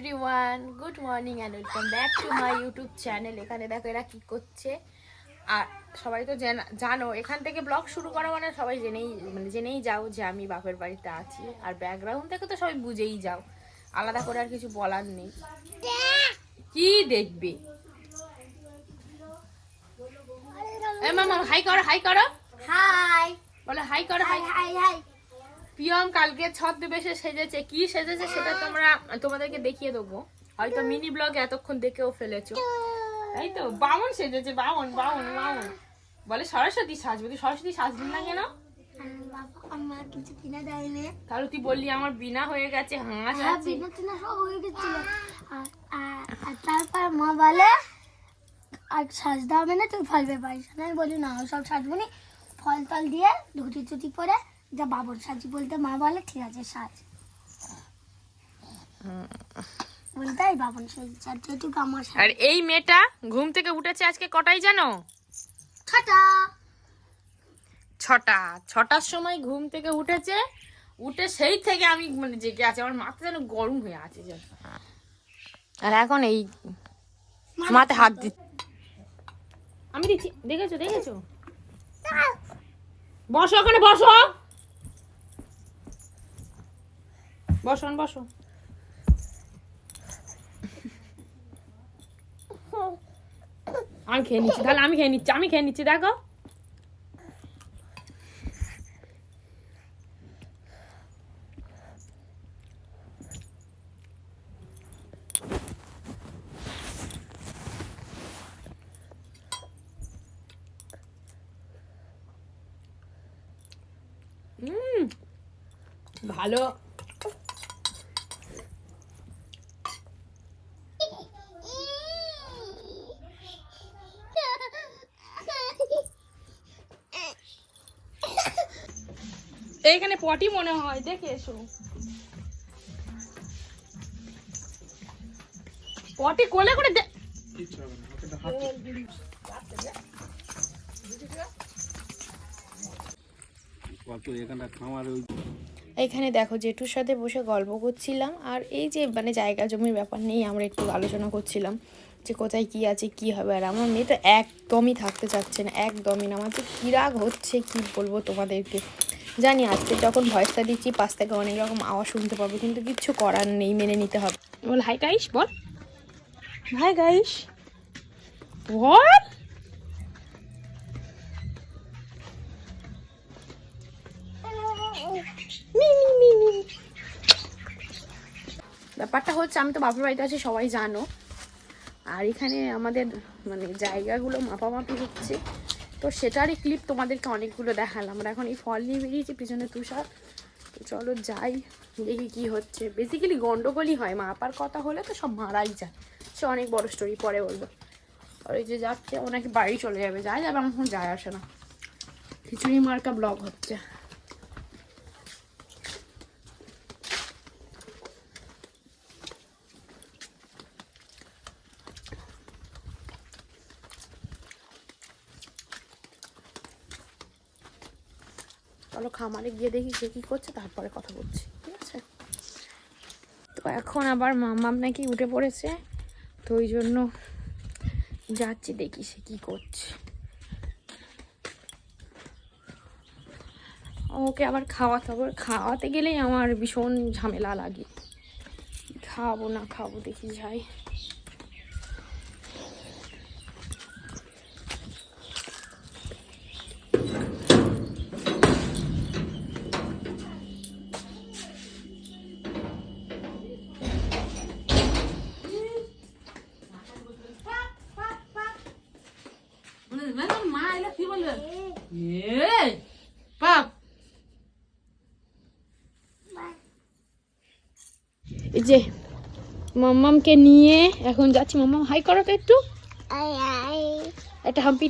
Everyone good morning and welcome back to my YouTube channel এখানে দেখো এরা কি করছে। আর সবাই তো জানা- এখান থেকে ব্লগ শুরু করা মানে সবাই জেনেই মানে জেনেই যাও যে আমি বাপের বাড়িতে আছি। আর ব্যাকগ্রাউন্ড থেকে তো সবাই বুঝেই যাও। আলাদা করে আর কিছু বলার নেই। কি দেখবে? মামা হাই করো হাই করো। হাই বলে হাই করো হাই হাই হাই পিয়ম কালকে ছদ্মবেশে সেজেছে। কি সেজেছে সেটা তোমরা তোমাদেরকে দেখিয়ে দেবো। হয়তো মিনি ব্লগ এতক্ষণ দেখেও ফেলেছো। তাই তো বামন সেজেছে বামন বামন বামন। বলে সরস্বতী সাজবে তুই সরস্বতী সাজবি না কেন? বাবা আমার কিছু কিনা দেয়নি তাহলে তুই বললি আমার বিনা হয়ে গেছে হাঁস হ্যাঁ বিনা টিনা সব হয়ে গেছিল আর- আর আর তারপর মা বলে আর সাজতে হবে না তুই ফল পারিস আমি বলি না সব সাজবো নি। ফল টল দিয়ে ধুতি টুতি পরে যা বাবর সাজি বলতে মা বলে ঠিক আছে সাজ। বলতে এই বাবন সাজ আর যেটুকু আমার আর এই মেয়েটা ঘুম থেকে উঠেছে আজকে কটাই জানো? ছটা। ছটা। ছটার সময় ঘুম থেকে উঠেছে উঠে সেই থেকে আমি মানে জেগে আছি আমার মাথা যেন গরম হয়ে আছে যেন। আর এখন এই মাথায় হাত দি আমি দিচ্ছি দেখেছ দেখেছ? বসো ওখানে বসো। বসো বসো আমি খেয়ে নিচ্ছি তাহলে আমি খেয়ে নিচ্ছি আমি খেয়ে নিচ্ছি দেখো। ভালো। এইখানে পটি মনে হয়, দেখে এসো। পটি কোলে করে দে এখানে দেখো জেঠুর সাথে বসে গল্প করছিলাম, আর এই যে মানে জায়গা জমির ব্যাপার নিয়ে আমরা একটু আলোচনা করছিলাম, যে কোথায় কি আছে, কি হবে, আর আমার মেয়ে তো একদমই থাকতে চাচ্ছে না, একদমই না, আমার তো কী রাগ হচ্ছে, কি বলব তোমাদেরকে। জানি আজকে যখন ভয়েসটা দিচ্ছি, পাশ থেকে অনেক রকম আওয়াজ শুনতে পাবো, কিন্তু কিচ্ছু করার নেই, মেনে নিতে হবে। বল, হাই গাইস, বল। হাই গাইস, বল। ব্যাপারটা হচ্ছে, আমি তো বাপের বাড়িতে আছি, সবাই জানো। আর এখানে আমাদের মানে জায়গাগুলো মাপামাপি হচ্ছে। তো সেটারই ক্লিপ তোমাদেরকে অনেকগুলো দেখালাম। আমরা এখন এই ফল নিয়ে বেরিয়েছি, পিছনে তুষার। তো চলো যাই, দেখি কি হচ্ছে। বেসিক্যালি গন্ডগোলই হয় মাপার কথা হলে তো সব মারাই যায়। সে অনেক বড় স্টোরি পরে বলব। আর ওই যে যাচ্ছে ওনাকে বাড়ি চলে যাবে যায় যাবে আমার যায় আসে না। খিচুড়ি মার্কা ব্লগ হচ্ছে। চলো খামারে গিয়ে দেখি সে কি করছে, তারপরে কথা বলছি, ঠিক আছে? তো এখন আবার মামাম নাকি উঠে পড়েছে, তো ওই জন্য যাচ্ছি দেখি সে কি করছে। ওকে আবার খাওয়াতে হবে, খাওয়াতে গেলেই আমার ভীষণ ঝামেলা লাগে। খাব না খাব, দেখি যাই। পাপ এই যে মাম্মামকে নিয়ে এখন যাচ্ছি। মাম্মাম হাই করো তো একটু। একটা হাম্পি।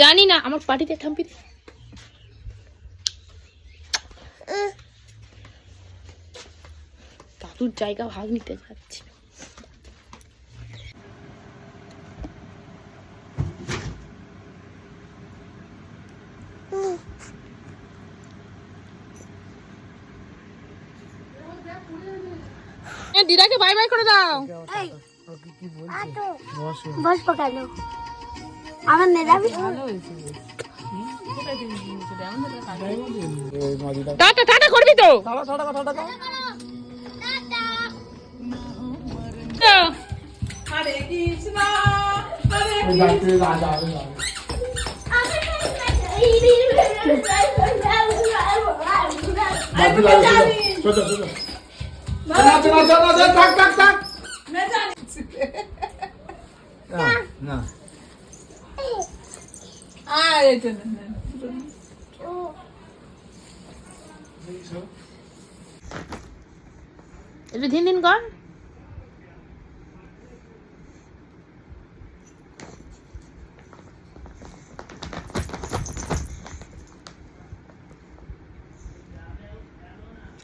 জানি না আমার পার্টিতে একটা হাম্পি। দাদুর জায়গা ভাগ নিতে যাচ্ছি। দিদাকে বাই বাই করে দাও। বসবো কেন আমার নেদাবি টাটা টাটা করবি তো? না একটু দিন দিন কর।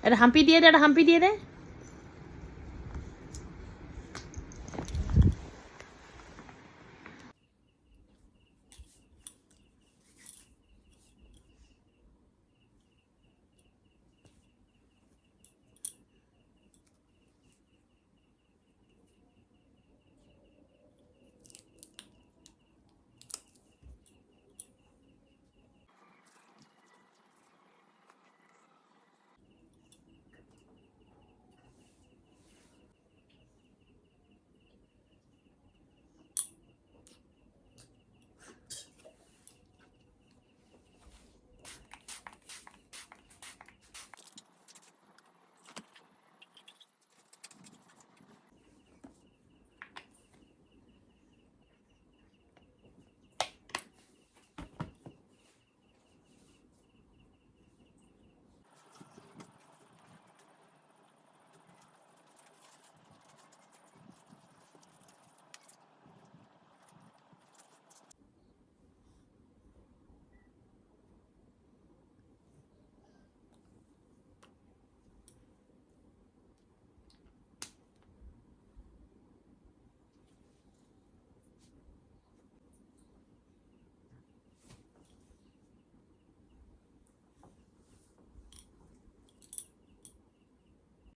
একটা হাম্পি দিয়ে দে একটা হাম্পি দিয়ে দে।